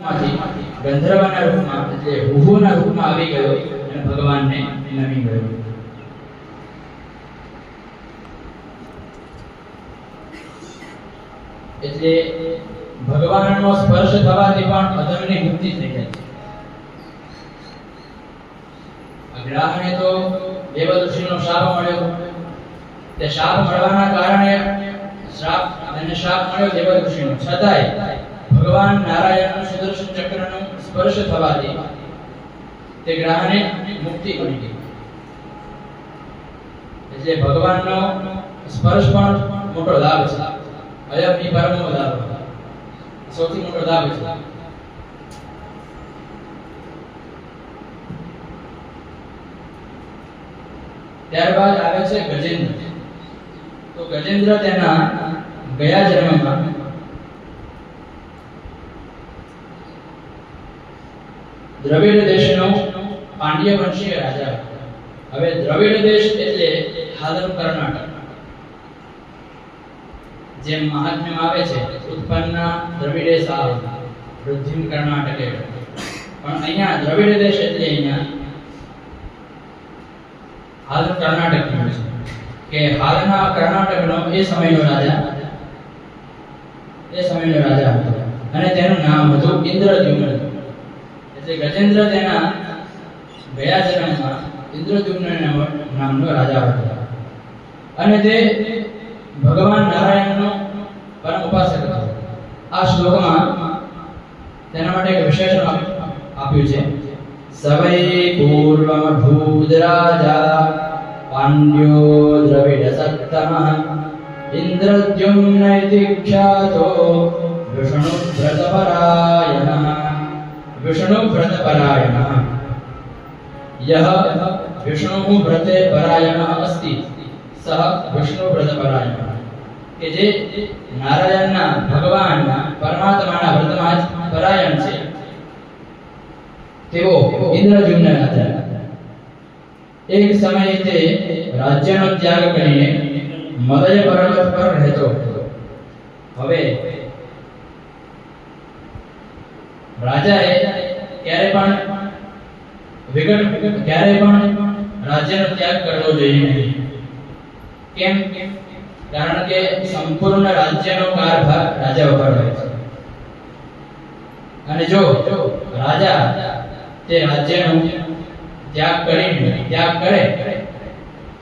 ગંધર્વના રૂપમાં, એટલે હુહુના રૂપમાં આવી ગયો અને ભગવાનને નમી ગયો. એટલે ભગવાનનો સ્પર્શ થવાથી પણ અધમની મુક્તિ થઈ જાય છે. અગ્રાહને તો દેવદૃષિનો શાપ મળ્યો. તે શાપ મળવાના કારણે શ્રાપ, અને શાપ મળ્યો દેવદૃષિનો છતાંય ભગવાન નારાયણનું સુદર્શન ચક્રનો સ્પર્શ થવાથી તે ગ્રહને મુક્તિ મળી ગઈ એટલે ભગવાનનો સ્પર્શ પણ મોટો લાભ છે અયમની પરમો લાભ સૌથી મોટો લાભ છે ત્યારબાદ આવે છે ગજેન્દ્ર તો ગજેન્દ્ર તેના ગયા જન્મમાં દ્રવિડ દેશનો પાંડ્ય વંશીય રાજા હવે દ્રવિડ દેશ એટલે હાલનું કર્ણાટક. જેમ મહાત્મ્યમાં આવે છે ઉત્પન્ન દ્રવિડે સાવ વૃદ્ધિમ કર્ણાટકે પણ અહીંયા દ્રવિડ દેશ એટલે અહીંયા હાલ કર્ણાટક છે. કે હાલના કર્ણાટકનો એ સમયનો રાજા એ સમયનો રાજા હતો. અને તેનું નામ હતું ઇન્દ્રદ્યુમ્ન. એટલે ગજેન્દ્ર તેના ગયા જન્મમાં ઇન્દ્રદ્યુમ્ન નામનો રાજા હતો. અને તે ભગવાન નારાયણનો પરમ ઉપાસક હતો. આ શ્લોકમાં તેના માટે એક વિશેષણ આપ્યું છે. સવૈ પૂર્વમ ભૂત રાજા પાંડ્યો દ્રવિડ સત્તમઃ ઇન્દ્રદ્યુમ્ન ઇતિ ખ્યાતો વિષ્ણુ વ્રતપરાયણઃ વિષ્ણુ વ્રતપરાયણः यः विष्णुः व्रते परायणः अस्ति सः विष्णु व्रतपरायणः કે જે નારાયણના ભગવાનના પરમાત્માના વ્રતમાં જ પરાયણ છે તેઓ ઇન્દ્રજુમ્ન હતા એક સમયે તે રાજ્યનો ત્યાગ કરીને મલય પર્વત પર રહેતો હતો હવે રાજાએ ક્યારે પણ વિગત ક્યારે પણ રાજ્યનો ત્યાગ કરવો જોઈએ નહીં. કેમ? કારણ કે સંપૂર્ણ રાજ્યનો કારભાર રાજા ઉપર હોય છે. અને જો રાજા તે રાજ્યનો ત્યાગ કરી ત્યાગ કરે,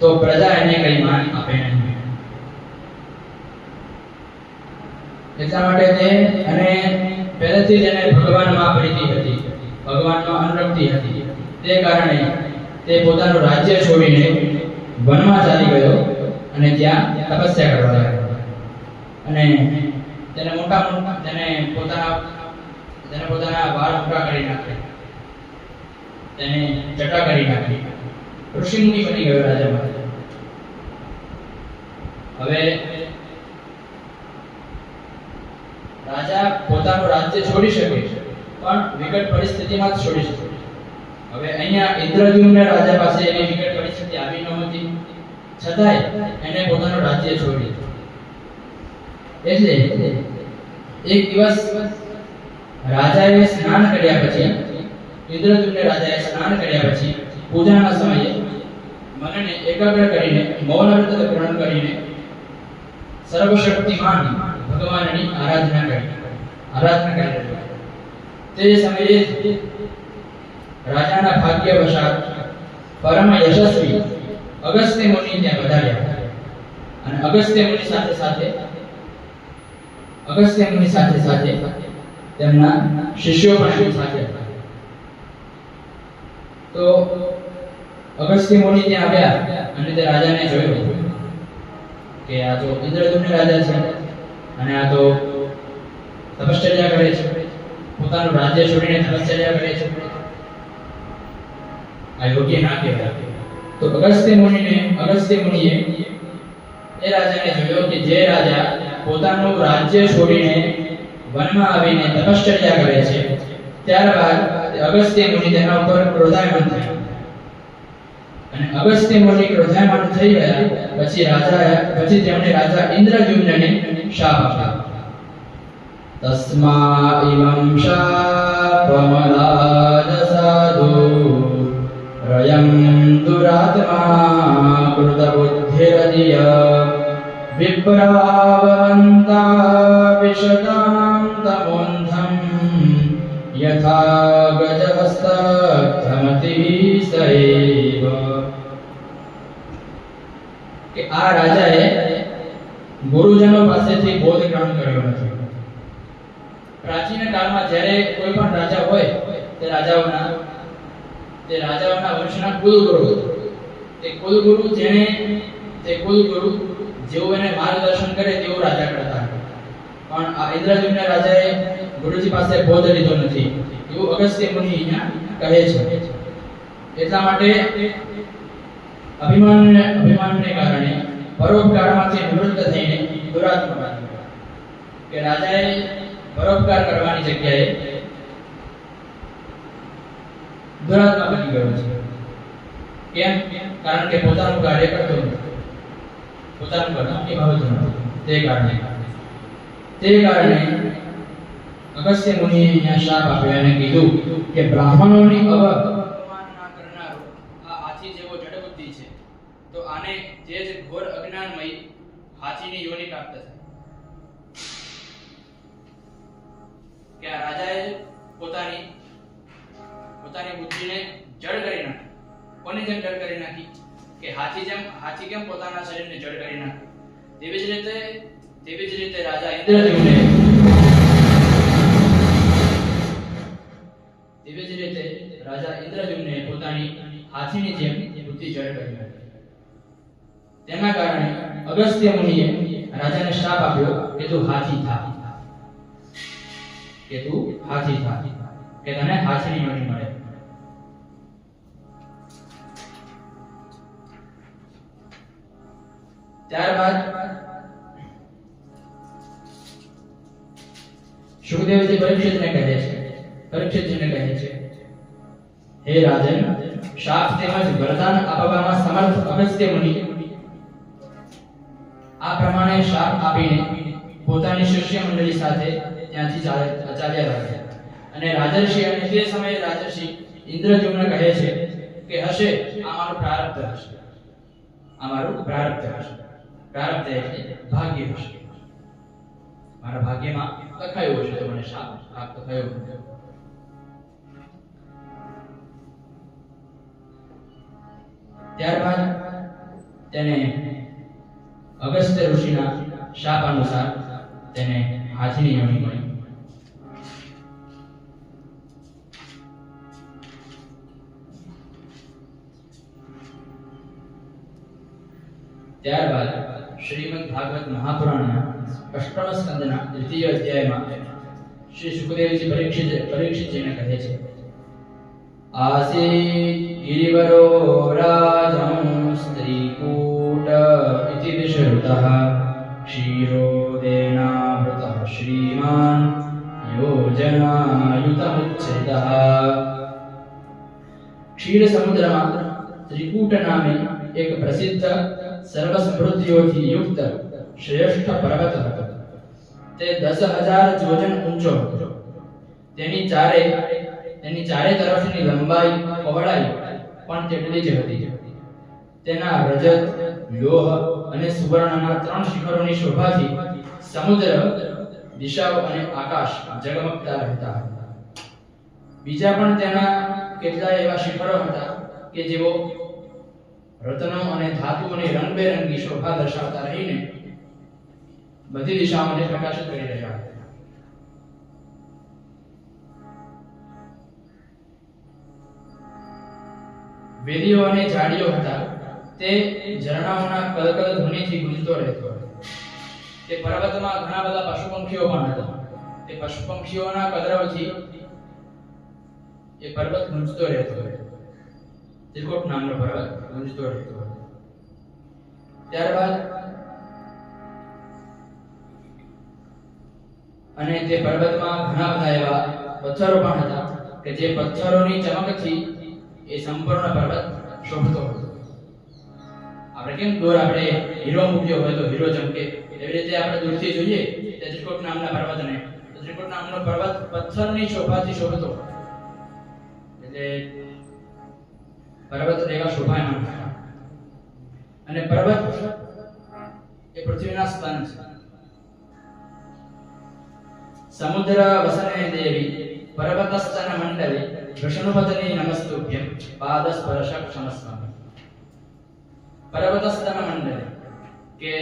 તો પ્રજા એને કઈ માન આપે નહીં. એટલા માટે તે અને પહેલેથી જ એને ભગવાનમાં પ્રીતિ હતી, ભગવાનમાં અનુરક્તિ હતી. તે કારણે તે પોતાનું રાજ્ય છોડીને વનમાં ચાલી ગયો અને ત્યાં તપસ્યા કરવા લાગ્યો. અને તેને મોટા મોટા, તેને પોતાના તેને પોતાના વાળ મોટા કરી નાખ્યા તેને જટા કરી નાખી. ઋષિ બની ગયો રાજા હવે રાજા પોતાનું રાજ્ય છોડી શકે પણ વિકટ પરિસ્થિતિમાં જ છોડી શકે હવે અહીંયા ઇન્દ્રદ્યુમ્ન રાજા પાસે એની વિકટ પરિસ્થિતિ આવી નહોતી છતાંય એને પોતાનું રાજ્ય છોડી એટલે એક દિવસ રાજાએ સ્નાન કર્યા પછી ઇન્દ્રદ્યુમ્ન રાજાએ સ્નાન કર્યા પછી, પૂજાના સમયે મનને એકાગ્ર કરીને, મૌન વ્રત ગ્રહણ કરીને, સર્વશક્તિમાન ભગવાનની આરાધના કરી. આરાધના કરી રહ્યો. તે સમયે રાજાના ભાગ્યવશાત પરમ યશસ્વી અગસ્ત્ય ત્યાં પધાર્યા અને અગસ્ત્ય મુનિ સાથે સાથે અગસ્ત્ય મુનિ સાથે સાથે તેમના શિષ્યો પણ સાથે તો અગસ્ત્ય મુનિ ત્યાં આવ્યા અને તે રાજાને જોયું કે આ તો ઇન્દ્રદ્યુમ્ન રાજા છે અને આ તો તપશ્ચર્યા કરે છે પોતાનું રાજ્ય છોડીને તપશ્ચર્યા કરે છે. આ યોગ્ય ના કહેવાય. તો અગસ્ત્ય મુનિને, અગસ્ત્ય મુનિએ એ રાજાને જોયો કે જે રાજા પોતાનું રાજ્ય છોડીને વનમાં આવીને તપશ્ચર્યા કરે છે, ત્યારબાદ તે અગસ્ત્ય મુનિ તેના ઉપર ક્રોધાયમાન થયા. અને અગસ્ત્ય મુનિ ક્રોધાયમાન થઈ ગયા, પછી રાજા, પછી તેમણે રાજા ઇન્દ્રદ્યુમ્નને શાપ આપ્યો. तस्मा इमं शापमदाजसाधु रयं दुरात्मा कृतबुद्धिरधिय विप्रावन्ता विशतां तमोन्धं यथा ગજહસ્તમતી સૈવ કે આ રાજાએ ગુરુજનો પાસેથી બોધ ગ્રહણ કર્યો હતો જ્યારે કોઈ પણ રાજા હોય, તે રાજાઓના તે રાજાઓના વંશના કુલગુરુ તે કુલગુરુ જેને તે કુલગુરુ જેવું એને માર્ગદર્શન કરે તેવું રાજા કરતા પણ આ ઇન્દ્રજીના રાજાએ ગુરુજી પાસે બોધ લીધો નથી. એવું અગસ્ત્ય મુનિ અહીંયા કહે છે. એટલા માટે અભિમાન અભિમાનને કારણે પરોપકારમાંથી નિવૃત્ત થઈને દુરાત્મા કે રાજાએ પરોપકાર કરવાની જગ્યાએ દુરાત્મા બની ગયો છે. કેમ? કારણ કે પોતાનું કાર્ય કરતો નથી. પોતાનું કર્મ નિભાવતો નથી તે કારણે. તે કારણે અગસ્ત્ય મુનિએ અહીંયા શાપ આપ્યો. અને કીધું કે બ્રાહ્મણોની અવ અપમાન ના કરનારો આ હાથી જેવો જડબુદ્ધિ છે તો આને જે જ ઘોર અજ્ઞાનમય હાથીની યોનિ પ્રાપ્ત થાય કે આ રાજાએ પોતાની પોતાની બુદ્ધિને જડ કરી નાખી. કોની જેમ જડ કરી નાખી? કે હાથી જેમ, હાથી કેમ પોતાના શરીરને જડ કરી નાખે? તેવી જ રીતે, તેવી જ રીતે રાજા ઇન્દ્રદેવને તેવી જ રીતે રાજા ઇન્દ્રદેવને પોતાની હાથીની જેમ બુદ્ધિ જડ કરી નાખી. તેના કારણે અગસ્ત્ય મુનિએ રાજાને શ્રાપ આપ્યો કે તું હાથી થા. કે તું હાથી થા, કે તને હાથીની યોનિ મળે. ત્યારબાદ સુખદેવજી પરીક્ષિતને કહે છે, પરીક્ષિતજીને કહે છે, હે રાજન, શાપ તેમજ વરદાન આપવામાં સમર્થ અગસ્ત્ય મુનિ. આ પ્રમાણે શાપ આપીને પોતાની શિષ્ય મંડળી સાથે ત્યાંથી ચાલે- ચાલ્યા લાગ્યા અને રાજર્ષિ, અને તે સમયે રાજર્ષિ ઇન્દ્રદ્યુમ્ન કહે છે કે, હશે, આ મારું પ્રારબ્ધ હશે. આ મારું પ્રારબ્ધ હશે. પ્રારબ્ધ એટલે ભાગ્ય હશે. મારા ભાગ્યમાં લખાયું હશે તો મને શાપ પ્રાપ્ત થયો. ત્યારબાદ તેને અગસ્ત્ય ઋષિના શાપ અનુસાર તેને હાથીની યોની મળી. ત્યારબાદ શ્રીમદ ભાગવત મહાપુરાણના અષ્ટમ સ્કંદના દ્વિતીય અધ્યાયમાં શ્રી સુખદેવજી પરીક્ષિત પરીક્ષિતજીને કહે છે આસીત ગિરિવરો રાજં સ્ત્રીકૂટ ઇતિ વિશ્રુતઃ ક્ષીરોદેનાવૃતઃ શ્રીમાન યોજનાયુતમુચ્છિતઃ ક્ષીર સમુદ્રમાં ત્રિકૂટ નામે એક પ્રસિદ્ધ સર્વ સમૃદ્ધિઓથી યુક્ત શ્રેષ્ઠ પર્વત હતો. તે દસ હજાર જોજન ઊંચો હતો. તેની ચારે તેની ચારે તરફની લંબાઈ પહોળાઈ પણ તેટલી જ હતી. તેના રજત, લોહ અને સુવર્ણના ત્રણ શિખરોની શોભાથી સમુદ્ર, દિશાઓ અને આકાશ જગમગતા રહેતા હતા. બીજા પણ તેના કેટલા એવા શિખરો હતા કે જેઓ રત્નો અને ધાતુઓની રંગબેરંગી શોભા દર્શાવતા રહીને બધી દિશાઓને પ્રકાશિત કરી રહ્યા હતા. વેદીઓ અને ઝાડીઓ હતા, તે ઝરણાઓના કલકલ ધ્વનિથી ગુંજતો રહેતો હતો. તે પર્વતમાં ઘણા બધા પશુ પંખીઓ પણ હતા. તે પશુ પંખીઓના કલરવથી એ પર્વત ગુંજતો રહેતો હતો. ત્રિકોટ નામનો પર્વત ગુંજતો રહેતો હતો. ત્યારબાદ અને તે પર્વતમાં ઘણા બધા એવા પથ્થરો પણ હતા કે જે પથ્થરોની ચમકથી એ સંપૂર્ણ પર્વત શોભતો હતો. આપણે કેમ દોર આપણે હીરો મૂક્યો હોય તો હીરો ચમકે? એવી રીતે આપણે દૂરથી જોઈએ ત્રિકોટ નામના પર્વતને ત્રિકોટ નામનો પર્વત પથ્થરની શોભાથી શોભતો. એટલે પર્વત દેવા શોભાયમાન અને પર્વત એ પૃથ્વીના સ્તન છે. સમુદ્ર વસને દેવી, પર્વત સ્તન મંડલે વિષ્ણુપદની નમસ્તુભ્યમ પાદ સ્પર્શ ક્ષમસ્વ પર્વત સ્તન મંડલે કે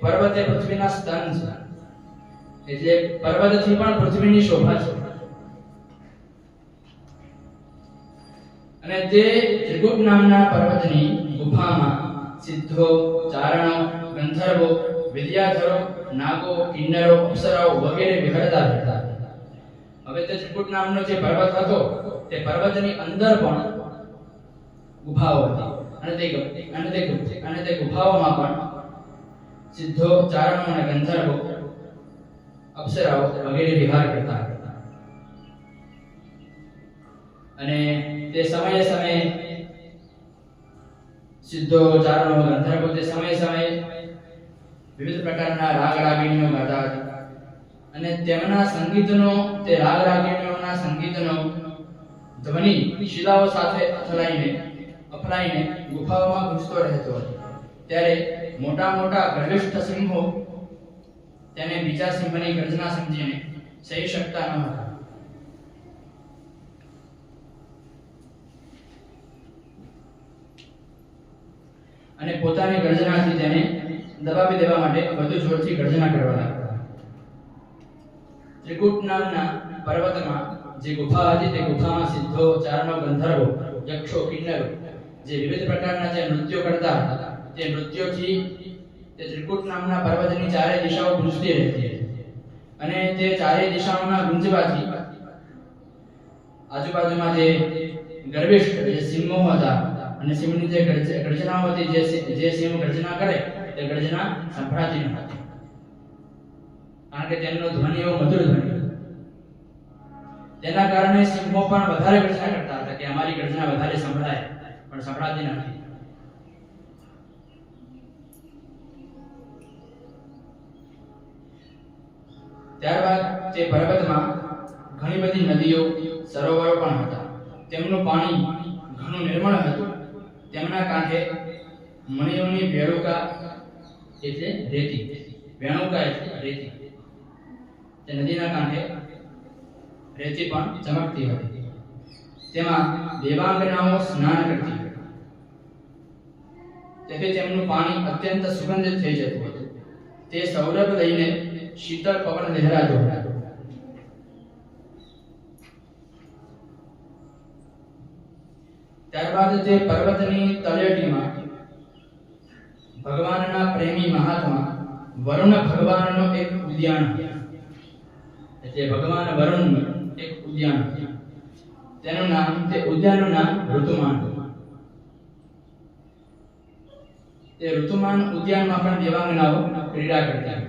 પર્વત એ પૃથ્વીના સ્તન છે. એટલે પર્વતથી પણ પૃથ્વીની શોભા છે. અને તે ત્રિકૂટ નામના પર્વતની ગુફામાં સિદ્ધો, ચારણો, ગંધર્વો, વિદ્યાધરો, નાગો, કિન્નરો, અપ્સરાઓ વગેરે વિહરતા હતા હવે તે ત્રિકૂટ નામનો જે પર્વત હતો, તે પર્વતની અંદર પણ ગુફાઓ હતી. અને તે અને તે અને તે ગુફાઓમાં પણ સિદ્ધો, ચારણો અને ગંધર્વો, અપ્સરાઓ વગેરે વિહાર કરતા. હતા અને તે સમયે સમયે સિદ્ધો ચારણો ગંધર્વો તે સમયે સમયે વિવિધ પ્રકારના રાગ રાગીણીઓ ગાતા અને તેમના સંગીતનો, તે રાગ રાગીણીઓના સંગીતનો ધ્વનિ શિલાઓ સાથે અથડાઈને, અફલાઈને ગુફાઓમાં ઘૂસતો રહેતો હતો. ત્યારે મોટા મોટા ગર્વિષ્ઠ સિંહો તેને બીજા સિંહની ગર્જના સમજીને સહી શકતા ન હતા. અને પોતાની ગર્જનાથી તેને દબાવી દેવા માટે વધુ જોરથી ગર્જના કરવા લાગ્યા ત્રિકૂટ નામના પર્વતમાં જે ગુફા હતી તે ગુફામાં સિદ્ધો ચારણો ગંધર્વો, યક્ષો, કિન્નરો જે વિવિધ પ્રકારના જે નૃત્યો કરતા હતા, તે નૃત્યોથી તે ત્રિકૂટ નામના પર્વતની ચારે દિશાઓ ગુંજતી રહેતી હતી. અને તે ચારે દિશાઓના ગુંજવાથી આજુબાજુમાં જે ગર્વિષ્ઠ, જે સિંહો હતા અને સિંહની જે ગર્જના હતી, જે જે સિંહ ગર્જના કરે, તે ગર્જના સંભળાતી ન હતી. કારણ કે તેમનો ધ્વનિ એવો મધુર ધ્વનિ. તેના કારણે સિંહો પણ વધારે ગર્જના કરતા હતા કે અમારી ગર્જના વધારે સંભળાય, પણ સંભળાતી નથી. ત્યારબાદ તે પર્વતમાં ઘણી બધી નદીઓ, સરોવરો પણ હતા. તેમનું પાણી ઘણું નિર્મળ હતું. તેમના કાંઠે મણિઓની ભેળુકા એટલે રેતી. વેણુકા એટલે રેતી. તે નદીના કાંઠે રેતી પણ ચમકતી હતી. તેમાં દેવાંગનાઓ સ્નાન કરતી તેથી તેમનું પાણી અત્યંત સુગંધિત થઈ જતું હતું. તે સૌરભ લઈને શીતળ પવન લહેરાતો હતો. ત્યારબાદ તે પર્વતની તળેટીમાં ભગવાનના પ્રેમી મહાત્મા વરુણ ભગવાનનો એક ઉદ્યાન એટલે ભગવાન વરુણ એક ઉદ્યાન તેનું નામ, તે ઉદ્યાનનું નામ ઋતુમાન તે ઋતુમાન ઉદ્યાનમાં પણ દેવાંગનાઓ ક્રીડા કરતા.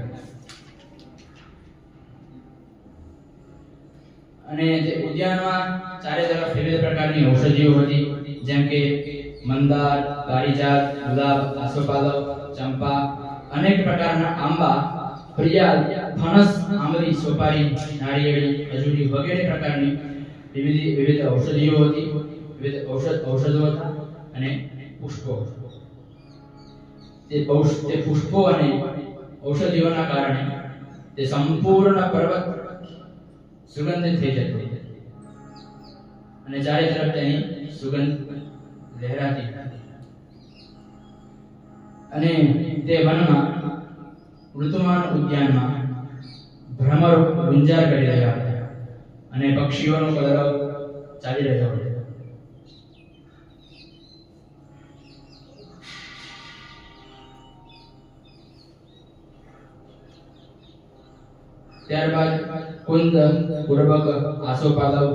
અને જે ઉદ્યાનમાં ચારે તરફ વિવિધ પ્રકારની ઔષધિઓ હતી. જેમ કે મંદાર પારિજાત ગુલાબ આસોપાલવ ચંપા, અનેક પ્રકારના આંબા ફરિયાદ ફણસ, આંબલી, સોપારી નાળિયેરી ખજૂરી વગેરે પ્રકારની વિવિધ વિવિધ ઔષધિઓ હતી, વિવિધ ઔષધ ઔષધો હતા અને પુષ્પો તે તે પુષ્પો અને ઔષધિઓના કારણે તે સંપૂર્ણ પર્વત સુગંધિત થઈ જતો. અને ચારે તરફ તેની સુગંધ લહેરાતી અને તે વનમાં ઋતુમાન ઉદ્યાનમાં ભ્રમર ગુંજાર કરી રહ્યા હતા અને પક્ષીઓનો કલરવ ચાલી રહ્યો હતો. ત્યારબાદ કુંદ પૂર્વક આસોપાલવ,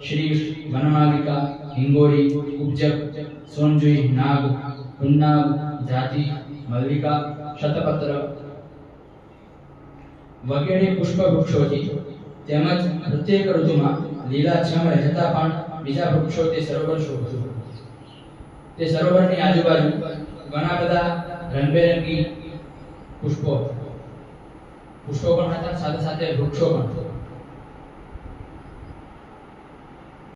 શ્રી વનમાલિકા હિંગોરી ઉપજક સોનજુઈ નાગ ઉન્નાગ જાતિ મલ્લિકા શતપત્ર વગેરે પુષ્પ વૃક્ષોથી તેમજ પ્રત્યેક ઋતુમાં લીલાછમ રહેતા પણ બીજા વૃક્ષો તે સરોવર શોભતું તે સરોવરની આજુબાજુ ઘણા બધા રંગબેરંગી પુષ્પો પુષ્પો પણ હતા, સાથે સાથે વૃક્ષો પણ.